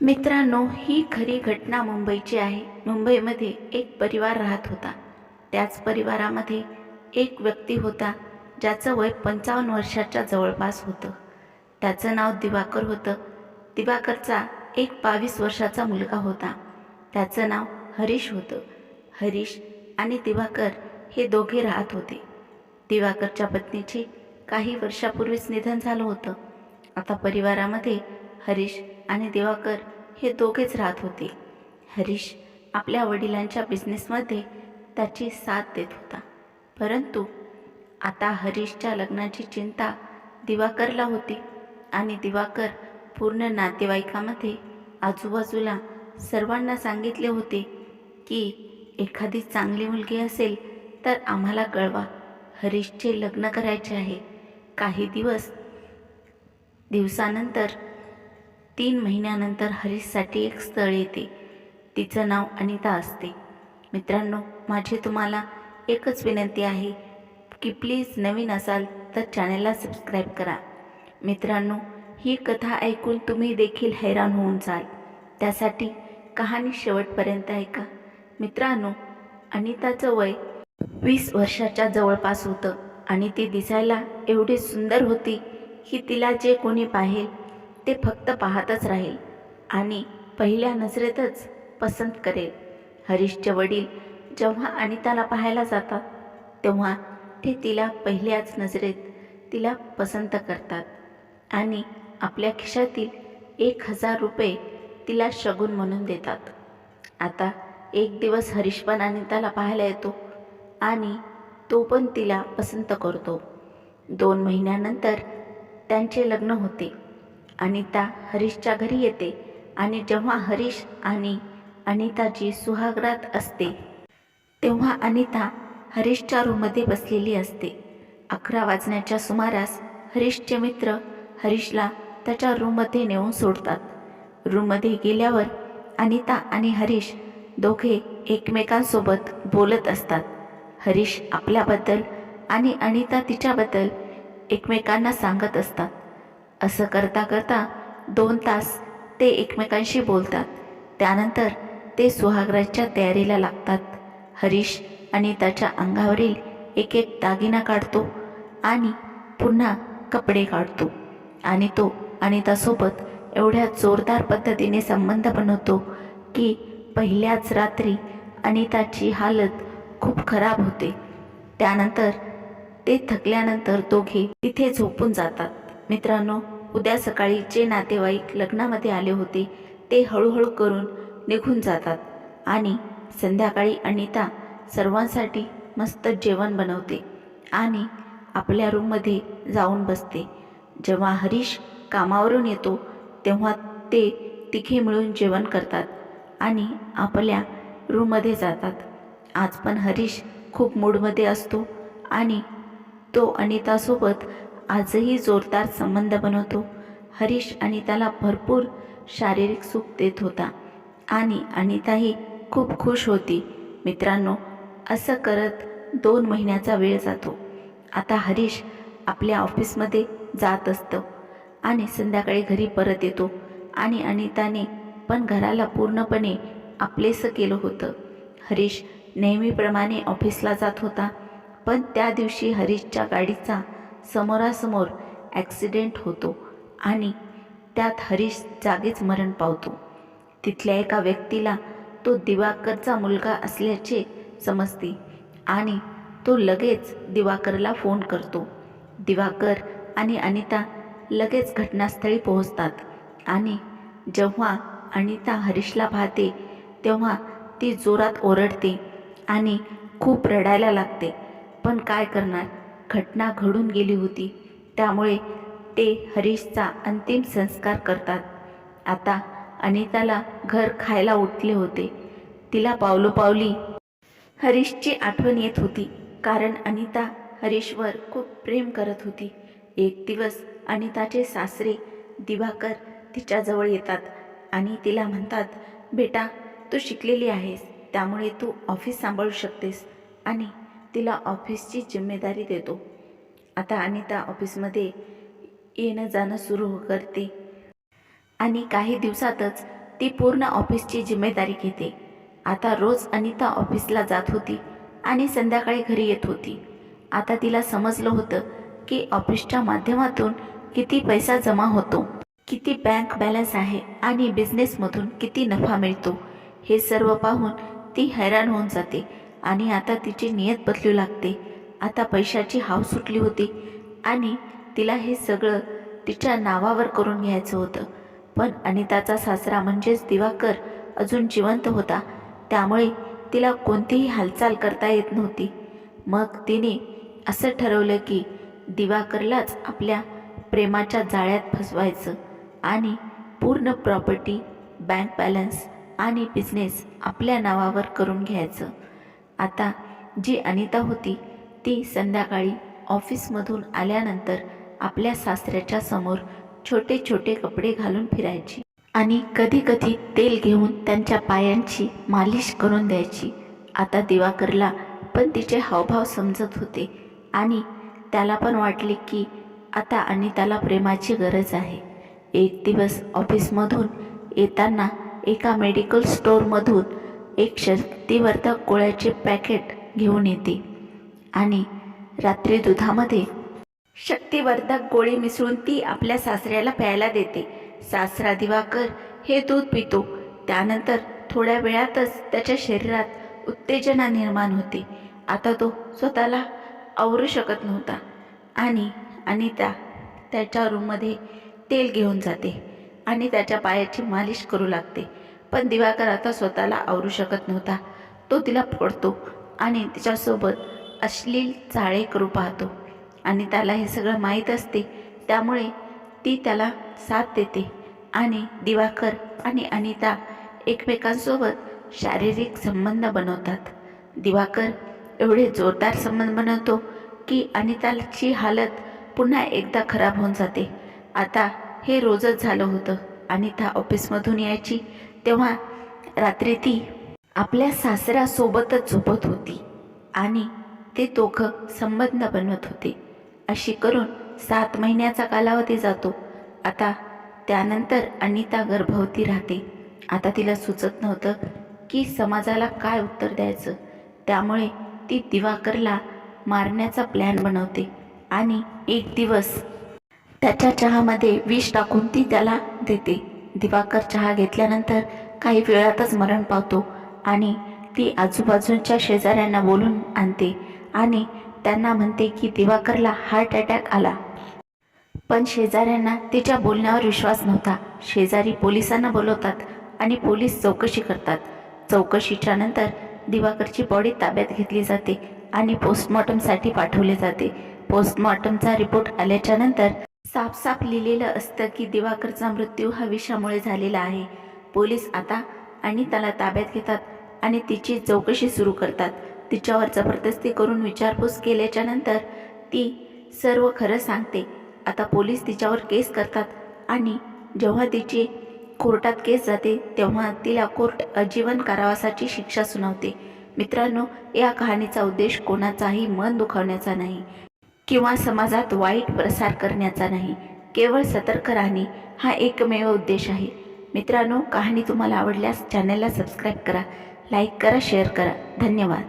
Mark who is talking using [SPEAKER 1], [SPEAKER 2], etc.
[SPEAKER 1] मित्रांनो ही खरी घटना मुंबईची आहे. मुंबईमध्ये एक परिवार राहत होता. त्याच परिवारामध्ये एक व्यक्ती होता ज्याचं वय पंचावन्न वर्षाच्या जवळपास होतं. त्याचं नाव दिवाकर होतं. दिवाकरचा एक बावीस वर्षाचा मुलगा होता. त्याचं नाव हरीश होतं. हरीश आणि दिवाकर हे दोघे राहत होते. दिवाकरच्या पत्नीचे काही वर्षापूर्वीच निधन झालं होतं. आता परिवारामध्ये हरीश आणि दिवाकर हे दोघेच राहत होते. हरीश आपल्या वडिलांच्या बिझनेसमध्ये त्याची साथ देत होता. परंतु आता हरीशच्या लग्नाची चिंता दिवाकरला होती आणि दिवाकर पूर्ण नातेवाईकामध्ये आजूबाजूला सर्वांना सांगितले होते की एखादी चांगली मुलगी असेल तर आम्हाला कळवा हरीशचे लग्न करायचे आहे. काही दिवस दिवसानंतर तीन महिन्यानंतर हरीशसाठी एक स्थळ येते. तिचं नाव अनिता असते. मित्रांनो माझी तुम्हाला एकच विनंती आहे की प्लीज नवीन असाल तर चॅनलला सबस्क्राईब करा. मित्रांनो ही कथा ऐकून तुम्ही देखील हैराण होऊन जाल. त्यासाठी कहाणी शेवटपर्यंत ऐका. मित्रांनो अनिताचं वय वीस वर्षाच्या जवळपास होतं आणि ती दिसायला एवढी सुंदर होती की तिला जे कोणी पाहेल ते फक्त पाहतच राहील आणि पहिल्या नजरेतच पसंत करेल. हरीशचे वडील जेव्हा अनिताला पाहायला जातात तेव्हा ते तिला पहिल्याच नजरेत तिला पसंत करतात आणि आपल्या खिशातील एक हजार रुपये तिला शगून म्हणून देतात. आता एक दिवस हरीश पण अनिताला पाहायला येतो आणि तो पण तिला पसंत करतो. दोन महिन्यानंतर त्यांचे लग्न होते. अनिता हरीशच्या घरी येते आणि जेव्हा हरीश आणि अनिताची सुहागरात असते तेव्हा अनिता हरीशच्या रूममध्ये बसलेली असते. अकरा वाजण्याच्या सुमारास हरीशचे मित्र हरीशला त्याच्या रूममध्ये नेऊन सोडतात. रूममध्ये गेल्यावर अनिता आणि हरीश दोघे एकमेकांसोबत बोलत असतात. हरीश आपल्याबद्दल आणि अनिता तिच्याबद्दल एकमेकांना सांगत असतात. असं करता करता दोन तास ते एकमेकांशी बोलतात. त्यानंतर ते सुहागराजच्या तयारीला लागतात. हरीश अनिताच्या अंगावरील एक एक दागिना काढतो आणि पुन्हा कपडे काढतो. आणि तो अनितासोबत एवढ्या जोरदार पद्धतीने संबंध बनवतो की पहिल्याच रात्री अनिताची हालत खूप खराब होते. त्यानंतर ते थकल्यानंतर दोघे तिथे झोपून जातात. मित्रांनो उद्या सकाळी जे नातेवाईक लग्नामध्ये आले होते ते हळूहळू करून निघून जातात आणि संध्याकाळी अनिता सर्वांसाठी मस्त जेवण बनवते आणि आपल्या रूममध्ये जाऊन बसते. जेव्हा हरीश कामावरून येतो तेव्हा ते तिघे मिळून जेवण करतात आणि आपल्या रूममध्ये जातात. आज पण हरीश खूप मूडमध्ये असतो आणि तो अनितासोबत आजही जोरदार संबंध बनवतो. हरीश अनिताला भरपूर शारीरिक सुख देत होता आणि अनिताही खूप खुश होती. मित्रांनो असं करत दोन महिन्याचा वेळ जातो. आता हरीश आपल्या ऑफिसमध्ये जात असतं आणि संध्याकाळी घरी परत येतो आणि अनिताने पण घराला पूर्णपणे आपलेसं केलं होतं. हरीश नेहमीप्रमाणे ऑफिसला जात होता पण त्या दिवशी हरीशच्या गाडीचा समोरासमोर ॲक्सिडेंट होतो आणि त्यात हरीश जागीच मरण पावतो. तिथल्या एका व्यक्तीला तो दिवाकरचा मुलगा असल्याचे समजते आणि तो लगेच दिवाकरला फोन करतो. दिवाकर आणि अनिता लगेच घटनास्थळी पोहोचतात आणि जेव्हा अनिता हरीशला पाहते तेव्हा ती जोरात ओरडते आणि खूप रडायला लागते. पण काय करणार? घटना घडून गेली होती. त्यामुळे ते हरीशचा अंतिम संस्कार करतात. आता अनिताला घर खायला उठले होते. तिला पावलोपावली हरीशची आठवण येत होती कारण अनिता हरीशवर खूप प्रेम करत होती. एक दिवस अनिताचे सासरे दिवाकर तिच्याजवळ येतात आणि तिला म्हणतात बेटा तू शिकलेली आहेस त्यामुळे तू ऑफिस सांभाळू शकतेस. आणि तिला ऑफिसची जिम्मेदारी देतो. आता अनिता ऑफिसमध्ये येणं जाणं सुरू करते. आणि काही दिवसातच ती पूर्ण ऑफिसची जिम्मेदारी घेते. आता रोज अनिता ऑफिसला जात होती आणि संध्याकाळी घरी येत होती. आता तिला समजलं होतं की ऑफिसच्या माध्यमातून किती पैसा जमा होतो किती बँक बॅलन्स आहे आणि बिझनेसमधून किती नफा मिळतो हे सर्व पाहून ती हैराण होऊन जाते. आणि आता तिची नियत बदलू लागते. आता पैशाची हाव सुटली होती आणि तिला हे सगळं तिच्या नावावर करून घ्यायचं होतं. पण अनिताचा सासरा म्हणजेच दिवाकर अजून जिवंत होता. त्यामुळे तिला कोणतीही हालचाल करता येत नव्हती. मग तिने असं ठरवलं की दिवाकरलाच आपल्या प्रेमाच्या जाळ्यात फसवायचं आणि पूर्ण प्रॉपर्टी बँक बॅलन्स आणि बिझनेस आपल्या नावावर करून घ्यायचं. आता जी अनिता होती ती संध्याकाळी ऑफिसमधून आल्यानंतर आपल्या सासऱ्याच्या समोर छोटे छोटे कपडे घालून फिरायची आणि कधी कधी तेल घेऊन त्यांच्या पायांची मालिश करून द्यायची. आता दिवाकरला पण तिचे हावभाव समजत होते आणि त्याला पण वाटले की आता अनिताला प्रेमाची गरज आहे. एक दिवस ऑफिसमधून येताना एका मेडिकल स्टोअरमधून एक शक्तिवर्धक गोळ्याचे पॅकेट घेऊन येते आणि रात्री दुधामध्ये शक्तिवर्धक गोळी मिसळून ती आपल्या सासऱ्याला प्यायला देते. सासरा दिवाकर हे दूध पितो. त्यानंतर थोड्या वेळातच त्याच्या शरीरात उत्तेजना निर्माण होते. आता तो स्वतःला आवरू शकत नव्हता आणि अनिता त्याच्या रूममध्ये तेल घेऊन जाते आणि त्याच्या पायाची मालिश करू लागते. पण दिवाकर आता स्वतःला आवरू शकत नव्हता. तो तिला फोडतो आणि तिच्यासोबत अश्लील चाळे करू पाहतो. आणि त्याला हे सगळं माहीत असते त्यामुळे ती त्याला साथ देते. आणि दिवाकर आणि अनिता एकमेकांसोबत शारीरिक संबंध बनवतात. दिवाकर एवढे जोरदार संबंध बनवतो की अनिताची हालत पुन्हा एकदा खराब होऊन जाते. आता हे रोजच झालं होतं. अनिता ऑफिसमधून यायची तेव्हा रात्री ती आपल्या सासऱ्यासोबतच झोपत होती आणि ते दोघं संबंध बनवत होते. अशी करून सात महिन्याचा कालावधी जातो. आता त्यानंतर अनिता गर्भवती राहते. आता तिला सुचत नव्हतं की समाजाला काय उत्तर द्यायचं. त्यामुळे ती दिवाकरला मारण्याचा प्लॅन बनवते आणि एक दिवस त्याच्या चहामध्ये विष टाकून ती त्याला देते. दिवाकर चहा घेतल्यानंतर काही वेळातच मरण पावतो आणि ती आजूबाजूच्या शेजाऱ्यांना बोलून आणते आणि त्यांना म्हणते की दिवाकरला हार्ट अटॅक आला. पण शेजाऱ्यांना तिच्या बोलण्यावर विश्वास नव्हता. शेजारी पोलिसांना बोलवतात आणि पोलीस चौकशी करतात. चौकशीच्या नंतर दिवाकरची बॉडी ताब्यात घेतली जाते आणि पोस्टमॉर्टमसाठी पाठवले जाते. पोस्टमॉर्टमचा रिपोर्ट आल्याच्यानंतर साफ साफ लिहिलेलं असतं की दिवाकरचा मृत्यू हा विषामुळे झालेला आहे. पोलीस आता आणि त्याला ताब्यात घेतात आणि तिची चौकशी सुरू करतात. तिच्यावर जबरदस्ती करून विचारपूस केल्याच्यानंतर ती सर्व खरं सांगते. आता पोलीस तिच्यावर केस करतात आणि जेव्हा तिची कोर्टात केस जाते तेव्हा तिला कोर्ट आजीवन कारावासाची शिक्षा सुनावते. मित्रांनो या कहाणीचा उद्देश कोणाचाही मन दुखावण्याचा नाही. किंवा समाजात वाईट प्रसार करण्याचा नाही. केवळ सतर्क राहणे हा एकमेव उद्देश आहे. मित्रांनो कहाणी तुम्हाला आवडल्यास चॅनलला सबस्क्राईब करा लाईक करा शेअर करा. धन्यवाद.